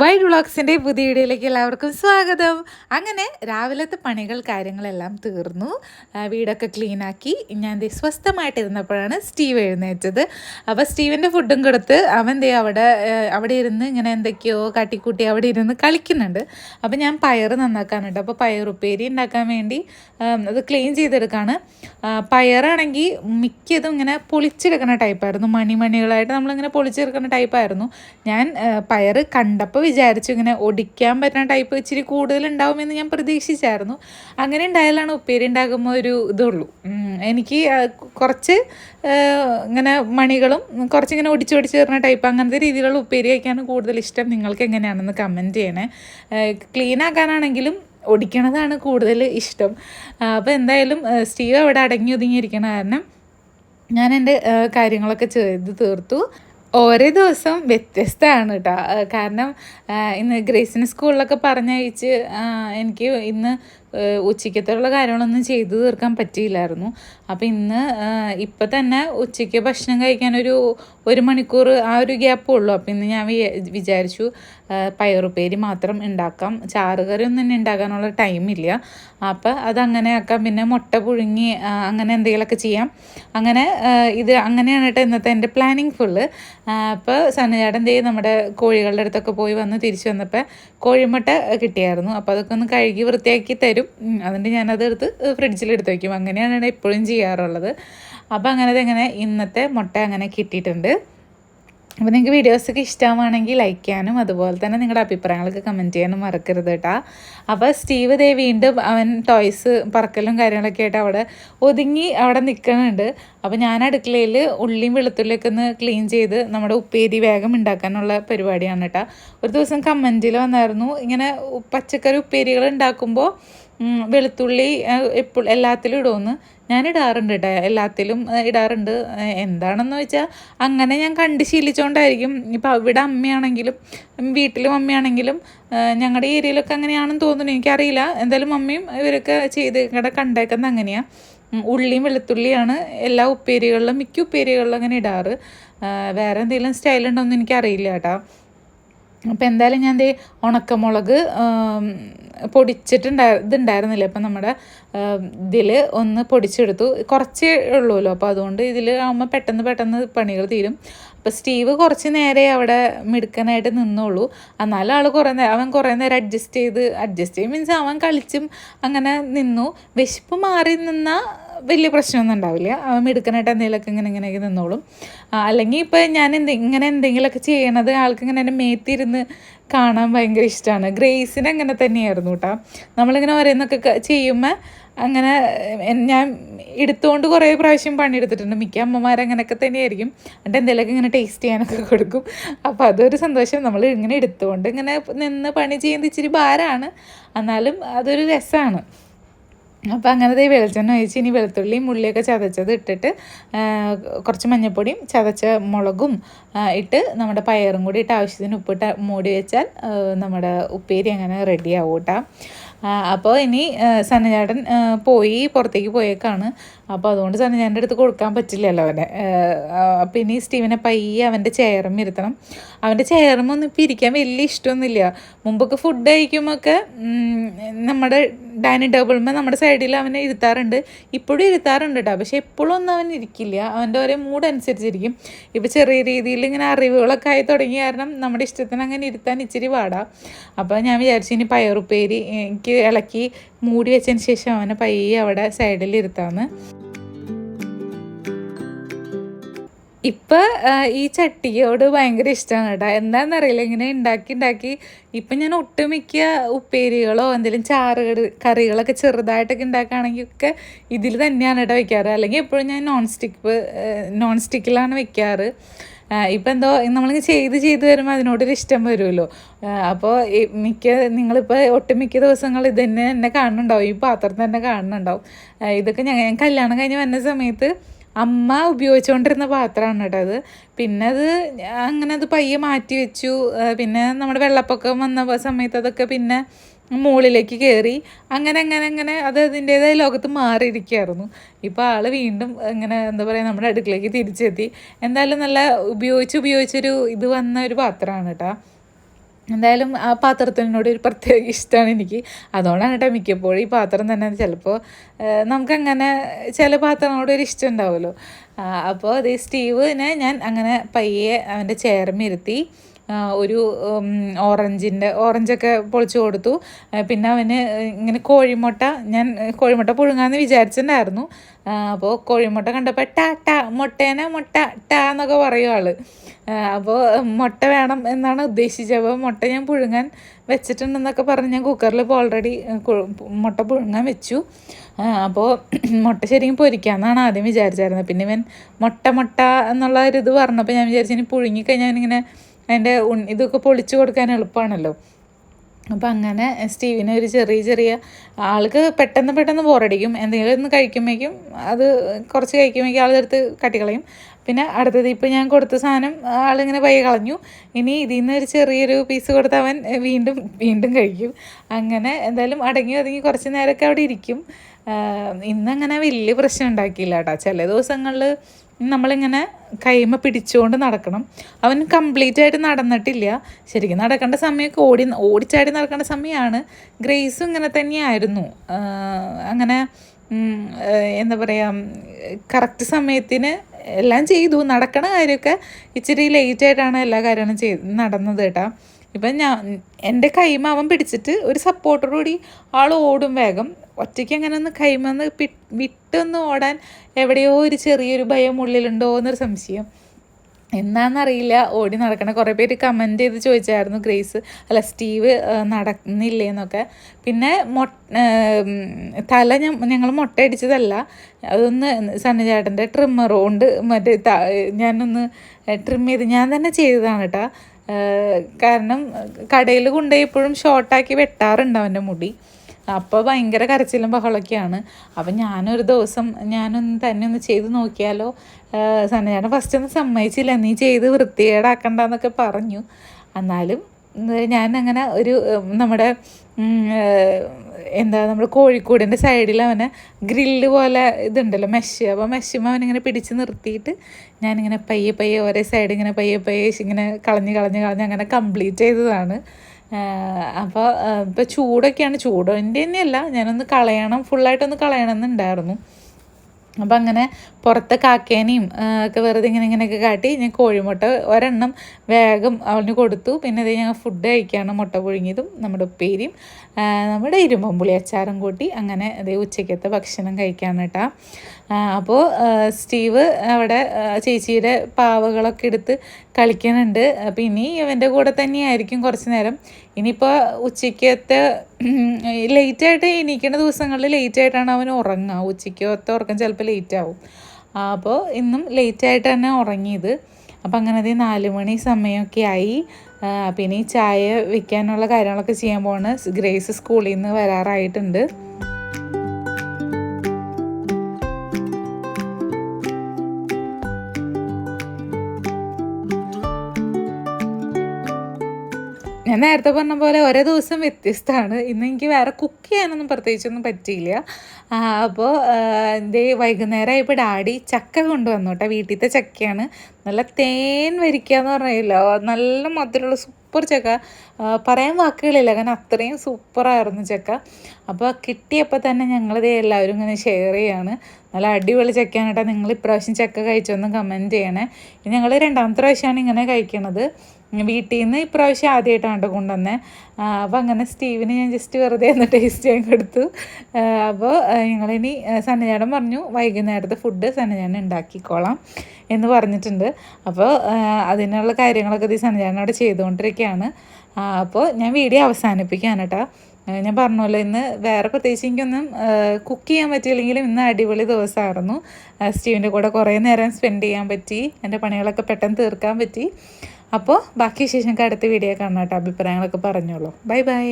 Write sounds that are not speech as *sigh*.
Wide വ്ളോഗ്സിന്റെ പുതിയ വീഡിയോയിലേക്ക് എല്ലാവർക്കും സ്വാഗതം. അങ്ങനെ രാവിലത്തെ പണികൾ കാര്യങ്ങളെല്ലാം തീർന്നു. വീടൊക്കെ ക്ലീനാക്കി ഞാൻ സ്വസ്ഥമായിട്ടിരുന്നപ്പോഴാണ് സ്റ്റീവ് എഴുന്നേറ്റത്. അപ്പോൾ സ്റ്റീവിന്റെ ഫുഡും കൊടുത്ത് അവൻ ദേ അവിടെ അവിടെ ഇരുന്ന് ഇങ്ങനെ എന്തൊക്കെയോ കാട്ടിക്കൂട്ടി അവിടെ ഇരുന്ന് കളിക്കുന്നുണ്ട്. അപ്പോൾ ഞാൻ പയർ നന്നാക്കാനുണ്ട്. അപ്പോൾ പയർ ഉപ്പേരി ഉണ്ടാക്കാൻ വേണ്ടി അത് ക്ലീൻ ചെയ്തെടുക്കാണ്. പയറാണെങ്കിൽ മിക്കതും ഇങ്ങനെ പൊളിച്ചെടുക്കുന്ന ടൈപ്പായിരുന്നു മണിമണികളായിട്ട് നമ്മളിങ്ങനെ പൊളിച്ചെടുക്കുന്ന ടൈപ്പായിരുന്നു ഞാൻ പയർ കണ്ടപ്പോൾ വിചാരിച്ചു ഇങ്ങനെ ഒടിക്കാൻ പറ്റുന്ന ടൈപ്പ് ഇച്ചിരി കൂടുതൽ ഉണ്ടാവുമെന്ന് ഞാൻ പ്രതീക്ഷിച്ചായിരുന്നു. അങ്ങനെ ഉണ്ടായാലാണ് ഉപ്പേരി ഉണ്ടാകുമ്പോൾ ഒരു ഇതുള്ളൂ. എനിക്ക് കുറച്ച് ഇങ്ങനെ മണികളും കുറച്ചിങ്ങനെ ഒടിച്ചൊടിച്ച് തരുന്ന ടൈപ്പ് അങ്ങനത്തെ രീതിയിലുള്ള ഉപ്പേരി വയ്ക്കാനും കൂടുതൽ ഇഷ്ടം നിങ്ങൾക്ക് എങ്ങനെയാണെന്ന് കമന്റ് ചെയ്യണേ. ക്ലീൻ ആക്കാനാണെങ്കിലും ഒടിക്കണതാണ് കൂടുതൽ ഇഷ്ടം. അപ്പോൾ എന്തായാലും സ്റ്റീവ് അവിടെ അടങ്ങി ഒതുങ്ങിയിരിക്കണ കാരണം ഞാൻ എന്റെ കാര്യങ്ങളൊക്കെ ചെയ്ത് തീർത്തു. ഓരോ ദിവസം വ്യത്യസ്തമാണ് കേട്ടോ കാരണം ഇന്ന് ഗ്രേസിന് സ്കൂളിലൊക്കെ പറഞ്ഞയച്ച് എനിക്ക് ഇന്ന് ഉച്ചയ്ക്കത്തുള്ള കാര്യങ്ങളൊന്നും ചെയ്തു തീർക്കാൻ പറ്റിയില്ലായിരുന്നു. അപ്പോൾ ഇന്ന് ഇപ്പം തന്നെ ഉച്ചയ്ക്ക് ഭക്ഷണം കഴിക്കാനൊരു ഒരു മണിക്കൂർ ആ ഒരു ഗ്യാപ്പേ ഉള്ളൂ. അപ്പം ഇന്ന് ഞാൻ വിചാ- വിചാരിച്ചു പയറുപ്പേരി മാത്രം ഉണ്ടാക്കാം ചാറുകറി ഒന്നും തന്നെ ഉണ്ടാക്കാനുള്ള ടൈമില്ല അപ്പോൾ അതങ്ങനെ ആക്കാം. പിന്നെ മുട്ട പുഴുങ്ങി അങ്ങനെ എന്തെങ്കിലുമൊക്കെ ചെയ്യാം. അങ്ങനെ ഇത് അങ്ങനെയാണ് കേട്ടോ ഇന്നത്തെ എന്റെ പ്ലാനിങ് ഫുള്ള് അപ്പോൾ സന്നചേട്ടൻ ദേ നമ്മുടെ കോഴികളുടെ അടുത്തൊക്കെ പോയി വന്ന് തിരിച്ചു വന്നപ്പോൾ കോഴിമുട്ട കിട്ടിയായിരുന്നു. അപ്പോൾ അതൊക്കെ ഒന്ന് കഴുകി വൃത്തിയാക്കി തരും. അതുകൊണ്ട് ഞാനത് എടുത്ത് ഫ്രിഡ്ജിൽ എടുത്ത് വയ്ക്കും അങ്ങനെയാണ് എപ്പോഴും ചെയ്യാറുള്ളത്. അപ്പോൾ അങ്ങനെ ഇങ്ങനെ ഇന്നത്തെ മുട്ട അങ്ങനെ കിട്ടിയിട്ടുണ്ട്. അപ്പോൾ നിങ്ങൾക്ക് വീഡിയോസൊക്കെ ഇഷ്ടമാണെങ്കിൽ ലൈക്ക് ചെയ്യാനും അതുപോലെ തന്നെ നിങ്ങളുടെ അഭിപ്രായങ്ങളൊക്കെ കമന്റ് ചെയ്യാനും മറക്കരുത് കേട്ടോ. അപ്പോൾ സ്റ്റീവ് ദേ വീണ്ടും അവൻ ടോയ്സ് പറക്കലും കാര്യങ്ങളൊക്കെ ആയിട്ട് അവിടെ ഒതുങ്ങി അവിടെ നിൽക്കുന്നുണ്ട്. അപ്പോൾ ഞാൻ അടുക്കളയിൽ ഉള്ളിയും വെളുത്തുള്ളിയൊക്കെ ഒന്ന് ക്ലീൻ ചെയ്ത് നമ്മുടെ ഉപ്പേരി വേഗം ഉണ്ടാക്കാനുള്ള പരിപാടിയാണ് കേട്ടോ. ഒരു ദിവസം കമന്റിൽ വന്നായിരുന്നു. ഇങ്ങനെ പച്ചക്കറി ഉപ്പേരികൾ ഉണ്ടാക്കുമ്പോൾ വെളുത്തുള്ളി എപ്പോൾ എല്ലാത്തിലും ഇടുമെന്ന് ഞാൻ ഇടാറുണ്ട് കേട്ടോ എല്ലാത്തിലും ഇടാറുണ്ട്. എന്താണെന്ന് വെച്ചാൽ അങ്ങനെ ഞാൻ കണ്ട് ശീലിച്ചുകൊണ്ടായിരിക്കും ഇപ്പം അവിടെ അമ്മയാണെങ്കിലും വീട്ടിലും അമ്മയാണെങ്കിലും ഞങ്ങളുടെ ഏരിയയിലൊക്കെ അങ്ങനെയാണെന്ന് തോന്നുന്നു. എനിക്കറിയില്ല. എന്തായാലും അമ്മയും ഇവരൊക്കെ ചെയ്ത് ഇവിടെ കണ്ടേക്കുന്നത് അങ്ങനെയാണ് ഉള്ളിയും വെളുത്തുള്ളിയാണ്. എല്ലാ ഉപ്പേരികളിലും മിക്ക ഉപ്പേരികളിലും അങ്ങനെ ഇടാറ്. വേറെ എന്തെങ്കിലും സ്റ്റൈൽ ഉണ്ടോ എന്ന് എനിക്കറിയില്ല കേട്ടോ അപ്പോൾ എന്തായാലും ഞാൻ ദേ ഉണക്കമുളക് പൊടിച്ചിട്ടുണ്ടായി പൊടിച്ചിട്ടുണ്ടാ ഇതുണ്ടായിരുന്നില്ല? അപ്പം നമ്മുടെ ഇതിൽ ഒന്ന് പൊടിച്ചെടുത്തു. കുറച്ചേ ഉള്ളൂല്ലോ. അപ്പോൾ അതുകൊണ്ട് ഇതിൽ ആകുമ്പോൾ പെട്ടെന്ന് പെട്ടെന്ന് പണികൾ തീരും. അപ്പോൾ സ്റ്റീവ് കുറച്ച് നേരെ അവിടെ മിടുക്കനായിട്ട് നിന്നുള്ളൂ എന്നാലും ആൾ കുറേ നേരം അവൻ കുറേ നേരം അഡ്ജസ്റ്റ് ചെയ്ത് അഡ്ജസ്റ്റ് ചെയ്യും. മീൻസ് അവൻ കളിച്ചും അങ്ങനെ നിന്നു. വിശപ്പ് മാറി നിന്നാൽ വലിയ പ്രശ്നമൊന്നും ഉണ്ടാവില്ല. മിടുക്കനായിട്ട് എന്തെങ്കിലുമൊക്കെ ഇങ്ങനെ ഇങ്ങനെയൊക്കെ നിന്നോളും. അല്ലെങ്കിൽ ഇപ്പോൾ ഞാൻ എന്ത് ഇങ്ങനെ എന്തെങ്കിലുമൊക്കെ ചെയ്യണത് ആൾക്ക് ഇങ്ങനെ എന്റെ മേത്തിരുന്ന് കാണാൻ ഭയങ്കര ഇഷ്ടമാണ് ഗ്രേസിന് അങ്ങനെ തന്നെയായിരുന്നു കേട്ടോ നമ്മളിങ്ങനെ ഓരോന്നൊക്കെ ചെയ്യുമ്പോൾ അങ്ങനെ ഞാൻ എടുത്തുകൊണ്ട് കുറേ പ്രാവശ്യം പണിയെടുത്തിട്ടുണ്ട്. മിക്ക അമ്മമാരങ്ങനെയൊക്കെ തന്നെയായിരിക്കും. എന്നിട്ട് എന്തെങ്കിലുമൊക്കെ ഇങ്ങനെ ടേസ്റ്റ് ചെയ്യാനൊക്കെ കൊടുക്കും. അപ്പോൾ അതൊരു സന്തോഷം. നമ്മൾ ഇങ്ങനെ എടുത്തുകൊണ്ട് ഇങ്ങനെ നിന്ന് പണി ചെയ്യുന്നത് ഇച്ചിരി ഭാരമാണ്. എന്നാലും അതൊരു രസമാണ് അപ്പോൾ അങ്ങനത്തെ ഈ വെളിച്ചെണ്ണ ഒഴിച്ച് ഇനി വെളുത്തുള്ളിയും ഉള്ളിയൊക്കെ ചതച്ചത് ഇട്ടിട്ട് കുറച്ച് മഞ്ഞൾപ്പൊടിയും ചതച്ച മുളകും ഇട്ട് നമ്മുടെ പയറും കൂടി ഇട്ട് ആവശ്യത്തിന് ഉപ്പിട്ട് മൂടി വെച്ചാൽ നമ്മുടെ ഉപ്പേരി അങ്ങനെ റെഡി ആവും കേട്ടോ അപ്പോൾ ഇനി സന്നചാടൻ പോയി പുറത്തേക്ക് പോയേക്കാണ്. അപ്പോൾ അതുകൊണ്ട് തന്നെ എന്റെ അടുത്ത് കൊടുക്കാൻ പറ്റില്ലല്ലോ അവനെ. അപ്പോൾ ഇനി സ്റ്റീവനെ പയ്യെ അവന്റെ ചെയറും ഇരുത്തണം. അവന്റെ ചെയറും ഒന്നും ഇപ്പം ഇരിക്കാൻ വലിയ ഇഷ്ടമൊന്നുമില്ല. മുമ്പൊക്കെ ഫുഡ് കഴിക്കുമ്പോഴൊക്കെ നമ്മുടെ ഡൈനിങ് ടേബിളിൽ നമ്മുടെ സൈഡിൽ അവനെ ഇരുത്താറുണ്ട്. ഇപ്പോഴും ഇരുത്താറുണ്ട് കേട്ടോ പക്ഷേ എപ്പോഴും ഒന്നും അവൻ ഇരിക്കില്ല. അവന്റെ ഓരോ മൂഡ് അനുസരിച്ചിരിക്കും. ഇപ്പോൾ ചെറിയ രീതിയിൽ ഇങ്ങനെ അറിവുകളൊക്കെ ആയി തുടങ്ങിയ കാരണം നമ്മുടെ ഇഷ്ടത്തിന് അങ്ങനെ ഇരുത്താൻ ഇച്ചിരി പാടാം. അപ്പോൾ ഞാൻ വിചാരിച്ചു ഇനി പയറുപ്പേരി എനിക്ക് ഇളക്കി മൂടി വെച്ചതിന് ശേഷം അവനെ പയ്യെ അവിടെ സൈഡിൽ ഇരുത്താമെന്ന് ഇപ്പം ഈ ചട്ടിയോട് ഭയങ്കര ഇഷ്ടമാണ് കേട്ടോ. എന്താണെന്നറിയില്ല ഇങ്ങനെ ഉണ്ടാക്കി ഉണ്ടാക്കി ഇപ്പം ഞാൻ ഒട്ടുമിക്ക ഉപ്പേരികളോ എന്തെങ്കിലും ചാറ് കറികളൊക്കെ ചെറുതായിട്ടൊക്കെ ഉണ്ടാക്കുകയാണെങ്കിൽ ഒക്കെ ഇതിൽ തന്നെയാണ് കേട്ടോ വെക്കാറ്. അല്ലെങ്കിൽ എപ്പോഴും ഞാൻ നോൺ സ്റ്റിക്ക് നോൺ സ്റ്റിക്കിലാണ് വെക്കാറ്. ഇപ്പം എന്തോ നമ്മളിങ്ങനെ ചെയ്ത് ചെയ്ത് വരുമ്പോൾ അതിനോടൊരു ഇഷ്ടം വരുമല്ലോ. അപ്പോൾ മിക്ക നിങ്ങളിപ്പോൾ ഒട്ടുമിക്ക ദിവസങ്ങൾ ഇത് തന്നെ തന്നെ കാണുന്നുണ്ടാവും. ഈ പാത്രം തന്നെ കാണുന്നുണ്ടാവും. ഇതൊക്കെ ഞാൻ കല്യാണം കഴിഞ്ഞ് വന്ന സമയത്ത് അമ്മ ഉപയോഗിച്ചുകൊണ്ടിരുന്ന പാത്രമാണ് കേട്ടോ അത്. പിന്നെ അത് അങ്ങനെ അത് പയ്യെ മാറ്റി വെച്ചു. പിന്നെ നമ്മുടെ വെള്ളപ്പൊക്കം വന്ന സമയത്ത് അതൊക്കെ പിന്നെ മുകളിലേക്ക് കയറി അങ്ങനെ അങ്ങനെ അങ്ങനെ അത് അതിന്റേതായ ലോകത്ത് മാറിയിരിക്കുകയായിരുന്നു. ഇപ്പോൾ ആൾ വീണ്ടും ഇങ്ങനെ എന്താ പറയുക നമ്മുടെ അടുക്കളയ്ക്ക് തിരിച്ചെത്തി. എന്തായാലും നല്ല ഉപയോഗിച്ച് ഉപയോഗിച്ചൊരു ഇത് വന്ന ഒരു പാത്രമാണ് കേട്ടോ എന്തായാലും ആ പാത്രത്തിനോട് ഒരു പ്രത്യേക ഇഷ്ടമാണ് എനിക്ക്. അതുകൊണ്ടാണ് കേട്ടോ മിക്കപ്പോഴും ഈ പാത്രം തന്നെ ചിലപ്പോൾ നമുക്കങ്ങനെ ചില പാത്രങ്ങളോട് ഒരു ഇഷ്ടം ഉണ്ടാവുമല്ലോ അപ്പോൾ അതേ സ്റ്റീവിനെ ഞാൻ അങ്ങനെ പയ്യെ അവന്റെ ചെയർമിരുത്തി ഒരു ഓറഞ്ചിന്റെ ഓറഞ്ചൊക്കെ പൊളിച്ചു കൊടുത്തു. പിന്നെ അവന് ഇങ്ങനെ കോഴിമുട്ട ഞാൻ കോഴിമുട്ട പുഴുങ്ങാന്ന് വിചാരിച്ചിട്ടുണ്ടായിരുന്നു. അപ്പോൾ കോഴിമുട്ട കണ്ടപ്പോൾ ടാ ടാ മുട്ടേനെ മുട്ട ടാ എന്നൊക്കെ പറയും ആൾ. അപ്പോൾ മുട്ട വേണം എന്നാണ് ഉദ്ദേശിച്ചത്. അപ്പോൾ മുട്ട ഞാൻ പുഴുങ്ങാൻ വെച്ചിട്ടുണ്ടെന്നൊക്കെ പറഞ്ഞ് ഞാൻ കുക്കറിൽ ഇപ്പോൾ ഓൾറെഡി മുട്ട പുഴുങ്ങാൻ വെച്ചു. അപ്പോൾ *clears throat* മുട്ട ശരിക്കും പൊരിക്കാമെന്നാണ് ആദ്യം വിചാരിച്ചായിരുന്നത്. പിന്നെ ഇവൻ മുട്ട മുട്ട എന്നുള്ള ഒരു ഇത് പറഞ്ഞപ്പോൾ ഞാൻ വിചാരിച്ചു ഇനി പുഴുങ്ങിക്കഴിഞ്ഞാൽ ഇങ്ങനെ അതിന്റെ ഇതൊക്കെ പൊളിച്ചു കൊടുക്കാൻ എളുപ്പമാണല്ലോ. അപ്പം അങ്ങനെ സ്റ്റീവിന് ഒരു ചെറിയ ചെറിയ ആൾക്ക് പെട്ടെന്ന് പെട്ടെന്ന് ബോറടിക്കും. എന്തെങ്കിലും ഒന്ന് കഴിക്കുമ്പോഴേക്കും അത് കുറച്ച് കഴിക്കുമ്പോഴേക്കും ആളെടുത്ത് കട്ടിക്കളയും. പിന്നെ അടുത്തത് ഇപ്പം ഞാൻ കൊടുത്ത സാധനം ആളിങ്ങനെ പയ്യെ കളഞ്ഞു. ഇനി ഇതിൽ നിന്ന് ഒരു ചെറിയൊരു പീസ് കൊടുത്ത് അവൻ വീണ്ടും വീണ്ടും കഴിക്കും. അങ്ങനെ എന്തായാലും അടങ്ങി ഒതുങ്ങി കുറച്ച് നേരമൊക്കെ അവിടെ ഇരിക്കും. ഇന്നങ്ങനെ വലിയ പ്രശ്നം ഉണ്ടാക്കിയില്ല കേട്ടോ. ചില ദിവസങ്ങളിൽ നമ്മളിങ്ങനെ കൈമ പിടിച്ചുകൊണ്ട് നടക്കണം. അവൻ കംപ്ലീറ്റ് ആയിട്ട് നടന്നിട്ടില്ല. ശരിക്കും നടക്കേണ്ട സമയമൊക്കെ ഓടി ഓടിച്ചാടി നടക്കേണ്ട സമയമാണ് ഗ്രേസും ഇങ്ങനെ തന്നെയായിരുന്നു. അങ്ങനെ എന്താ പറയുക കറക്റ്റ് സമയത്തിന് എല്ലാം ചെയ്തു. നടക്കണ കാര്യമൊക്കെ ഇച്ചിരി ലേറ്റായിട്ടാണ് എല്ലാ കാര്യങ്ങളും ചെയ്ത് നടന്നത് കേട്ടോ. ഇപ്പം ഞാൻ എന്റെ കൈമ അവൻ പിടിച്ചിട്ട് ഒരു സപ്പോർട്ടോടുകൂടി ആൾ ഓടും വേഗം. ഒറ്റയ്ക്ക് അങ്ങനെ ഒന്ന് കൈമന്ന് പി വിട്ടൊന്ന് ഓടാൻ എവിടെയോ ഒരു ചെറിയൊരു ഭയം ഉള്ളിലുണ്ടോ എന്നൊരു സംശയം. എന്നാന്നറിയില്ല ഓടി നടക്കണ കുറേ പേര് കമന്റ് ചെയ്ത് ചോദിച്ചായിരുന്നു ഗ്രേസ്. അല്ല സ്റ്റീവ് നടക്കുന്നില്ലേ എന്നൊക്കെ. പിന്നെ മൊ തല ഞങ്ങൾ മുട്ടയടിച്ചതല്ല അതൊന്ന് സണ്ണചേട്ടന്റെ ട്രിമ്മർ കൊണ്ട് മറ്റേ ഞാനൊന്ന് ട്രിം ചെയ്ത് ഞാൻ തന്നെ ചെയ്തതാണ് കേട്ടോ കാരണം കടയിൽ കൊണ്ടുപോയി എപ്പോഴും ഷോർട്ടാക്കി വെട്ടാറുണ്ട് അവന്റെ മുടി. അപ്പോൾ ഭയങ്കര കരച്ചിലും ബഹളമൊക്കെയാണ്. അപ്പം ഞാനൊരു ദിവസം ഞാനൊന്ന് തന്നെ ഒന്ന് ചെയ്ത് നോക്കിയാലോ? സന്നചാട്ടൻ ഫസ്റ്റ് ഒന്നും സമ്മതിച്ചില്ല. നീ ചെയ്ത് വൃത്തികേടാക്കണ്ടെന്നൊക്കെ പറഞ്ഞു. എന്നാലും ഞാൻ അങ്ങനെ ഒരു നമ്മുടെ എന്താ നമ്മുടെ കോഴിക്കോടിന്റെ സൈഡിൽ അവനെ ഗ്രില്ല് പോലെ ഇതുണ്ടല്ലോ മെഷ്. അപ്പോൾ മെഷുമ്പോൾ അവനിങ്ങനെ പിടിച്ച് നിർത്തിയിട്ട് ഞാനിങ്ങനെ പയ്യെ പയ്യെ ഓരോ സൈഡ് ഇങ്ങനെ പയ്യെ പയ്യെ ഇങ്ങനെ കളഞ്ഞ് കളഞ്ഞ് കളഞ്ഞ് അങ്ങനെ കംപ്ലീറ്റ് ചെയ്തതാണ്. അപ്പോൾ ഇപ്പോൾ ചൂടൊക്കെയാണ്. ചൂടിന്റെ തന്നെയല്ല. ഞാനൊന്ന് കളയണം. ഫുള്ളായിട്ടൊന്ന് കളയണം എന്നുണ്ടായിരുന്നു അപ്പം അങ്ങനെ പുറത്തെ കാക്കേനെയും ഒക്കെ വെറുതെ ഇങ്ങനെ ഇങ്ങനെയൊക്കെ കാട്ടി ഞാൻ കോഴിമുട്ട ഒരെണ്ണം വേഗം അവന് കൊടുത്തു. പിന്നെ ഇത് ഞങ്ങൾ ഫുഡ് കഴിക്കാണ്. മുട്ട പുഴുങ്ങിയതും നമ്മുടെ ഉപ്പേരിയും. നമ്മുടെ ഇരുമ്പമ്പുളി അച്ചാറും കൂട്ടി അങ്ങനെ അതേ ഉച്ചയ്ക്കത്തെ ഭക്ഷണം കഴിക്കാണ് കേട്ടോ. അപ്പോൾ സ്റ്റീവ് അവിടെ ചേച്ചിയുടെ പാവകളൊക്കെ എടുത്ത് കളിക്കുന്നുണ്ട് അപ്പോൾ ഇനി ഇവന്റെ കൂടെ തന്നെയായിരിക്കും കുറച്ച് നേരം. ഇനിയിപ്പോൾ ഉച്ചയ്ക്കത്തെ ലേറ്റായിട്ട് എണീക്കുന്ന ദിവസങ്ങളിൽ ലേറ്റായിട്ടാണ് അവൻ ഉറങ്ങുക. ഉച്ചയ്ക്കത്തെ ഉറക്കം ചിലപ്പോൾ ലേറ്റ് ആവും അപ്പോൾ ഇന്നും ലേറ്റായിട്ട് തന്നെ ഉറങ്ങിയത്. അപ്പം അങ്ങനെ അത് നാല് മണി സമയമൊക്കെ ആയി. പിന്നെ ഈ ചായ വെക്കാനുള്ള കാര്യങ്ങളൊക്കെ ചെയ്യാൻ പോവാണ്. ഗ്രേസ് സ്കൂളിൽ നിന്ന് വരാറായിട്ടുണ്ട്. ഞാൻ നേരത്തെ പറഞ്ഞ പോലെ ഓരോ ദിവസം വ്യത്യസ്തമാണ്. ഇന്ന് എനിക്ക് വേറെ കുക്ക് ചെയ്യാനൊന്നും പ്രത്യേകിച്ചൊന്നും പറ്റിയില്ല. അപ്പോൾ ഇതേ വൈകുന്നേരം ആയപ്പോൾ ഡാഡി ചക്ക കൊണ്ടുവന്നു കേട്ടോ വീട്ടിലത്തെ ചക്കയാണ്. നല്ല തേൻ വരിക്കുക എന്ന് പറഞ്ഞല്ലോ. നല്ല മധുരമുള്ള സൂപ്പർ ചക്ക. പറയാൻ വാക്കുകളില്ല. കാരണം അത്രയും സൂപ്പറായിരുന്നു ചക്ക. അപ്പോൾ കിട്ടിയപ്പോൾ തന്നെ ഞങ്ങളിത് എല്ലാവരും ഇങ്ങനെ ഷെയർ ചെയ്യാണ്. നല്ല അടിപൊളി ചക്കയാണ് കേട്ടോ നിങ്ങൾ ഇപ്രാവശ്യം ചക്ക കഴിച്ചൊന്ന് കമന്റ് ചെയ്യണേ. ഞങ്ങൾ രണ്ടാമത്തെ പ്രാവശ്യമാണ് ഇങ്ങനെ കഴിക്കണത്. വീട്ടിൽ നിന്ന് ഇപ്രാവശ്യം ആദ്യമായിട്ടാണ് കൊണ്ടുവന്നത് അപ്പോൾ അങ്ങനെ സ്റ്റീവിന് ഞാൻ ജസ്റ്റ് വെറുതെ ഒന്ന് ടേസ്റ്റ് ചെയ്യാൻ കൊടുത്തു. അപ്പോൾ ഞങ്ങളിനി സന്നജാടൻ പറഞ്ഞു വൈകുന്നേരത്തെ ഫുഡ് സന്നജാടൻ ഉണ്ടാക്കിക്കോളാം എന്ന് പറഞ്ഞിട്ടുണ്ട്. അപ്പോൾ അതിനുള്ള കാര്യങ്ങളൊക്കെ ഈ സന്നജാടൻ അവിടെ ചെയ്തുകൊണ്ടിരിക്കുകയാണ്. അപ്പോൾ ഞാൻ വീഡിയോ അവസാനിപ്പിക്കുകയാണ് കേട്ടോ. ഞാൻ പറഞ്ഞല്ലോ ഇന്ന് വേറെ പ്രത്യേകിച്ച് എനിക്കൊന്നും കുക്ക് ചെയ്യാൻ പറ്റിയില്ലെങ്കിലും ഇന്ന് അടിപൊളി ദിവസമായിരുന്നു. സ്റ്റീവിന്റെ കൂടെ കുറേ നേരം സ്പെൻഡ് ചെയ്യാൻ പറ്റി. എന്റെ പണികളൊക്കെ പെട്ടെന്ന് തീർക്കാൻ പറ്റി. അപ്പോൾ ബാക്കി വിശേഷങ്ങൾക്ക് അടുത്ത വീഡിയോ കാണാം കേട്ടോ. അഭിപ്രായങ്ങളൊക്കെ പറഞ്ഞോളൂ. Bye bye